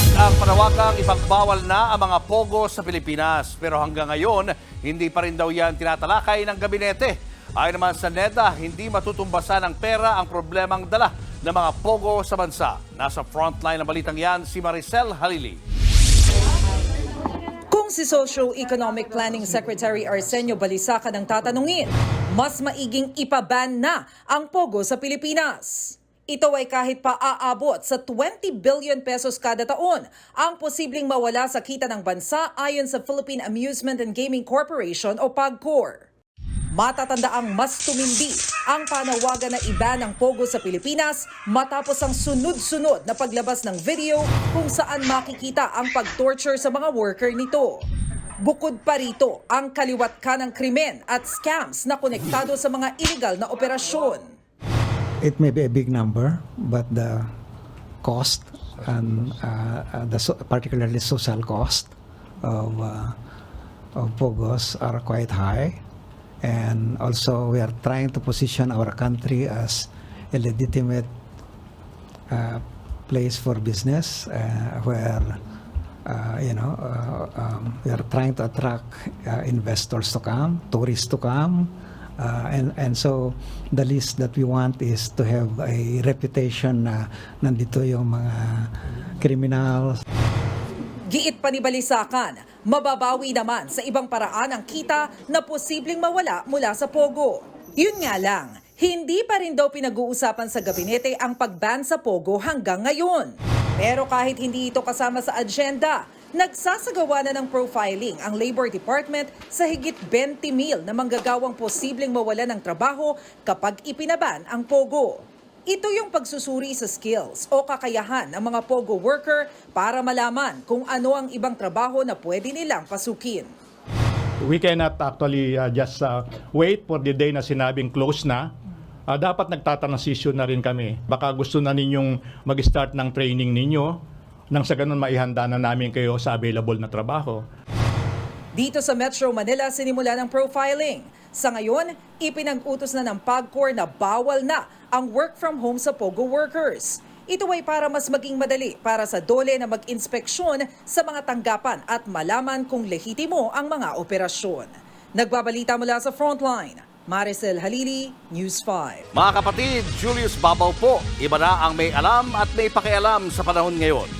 Umabot ang panawagang ipagbawal na ang mga pogo sa Pilipinas. Pero hanggang ngayon, hindi pa rin daw yan tinatalakay ng gabinete. Ayon naman sa NEDA, hindi matutumbasan ng pera ang problemang dala ng mga pogo sa bansa. Nasa frontline ng balitang yan si Maricel Halili. Kung si Socio-Economic Planning Secretary Arsenio Balisacan ang tatanungin, mas maiging ipaban na ang pogo sa Pilipinas. Ito ay kahit pa aabot sa 20 billion pesos kada taon ang posibleng mawala sa kita ng bansa ayon sa Philippine Amusement and Gaming Corporation o PAGCOR. Matatanda ang mas tumindi ang panawagan na iba ng Pogo sa Pilipinas matapos ang sunod-sunod na paglabas ng video kung saan makikita ang pag-torture sa mga worker nito. Bukod pa rito ang kaliwat ka ng krimen at scams na konektado sa mga illegal na operasyon. It may be a big number, but the cost and uh, uh, the so, particularly social cost of uh, of Pogos are quite high, and also we are trying to position our country as a legitimate uh, place for business uh, where. Uh, you know, uh, um, we are trying to attract uh, investors to come, tourists to come, uh, and and so the least that we want is to have a reputation na nandito yung mga criminals, Giit pa ni Balisakan, mababawi naman sa ibang paraan ang kita na posibleng mawala mula sa Pogo. Yun nga lang, hindi pa rin daw pinag-uusapan sa gabinete ang pag-ban sa Pogo hanggang ngayon. Pero kahit hindi ito kasama sa agenda, nagsasagawa na ng profiling ang Labor Department sa higit 20 mil na manggagawang posibleng mawala ng trabaho kapag ipinaban ang Pogo. Ito yung pagsusuri sa skills o kakayahan ng mga POGO worker para malaman kung ano ang ibang trabaho na pwede nilang pasukin. We cannot actually uh, just uh, wait for the day na sinabing close na. Uh, dapat nagtatransisyon na rin kami. Baka gusto na ninyong mag-start ng training ninyo nang sa ganun maihanda na namin kayo sa available na trabaho. Dito sa Metro Manila, sinimula ng profiling. Sa ngayon, ipinag-utos na ng PAGCOR na bawal na ang work from home sa POGO workers. Ito ay para mas maging madali para sa dole na mag-inspeksyon sa mga tanggapan at malaman kung lehitimo ang mga operasyon. Nagbabalita mula sa Frontline, Maricel Halili, News 5. Mga kapatid, Julius Babaw po. Iba na ang may alam at may pakialam sa panahon ngayon.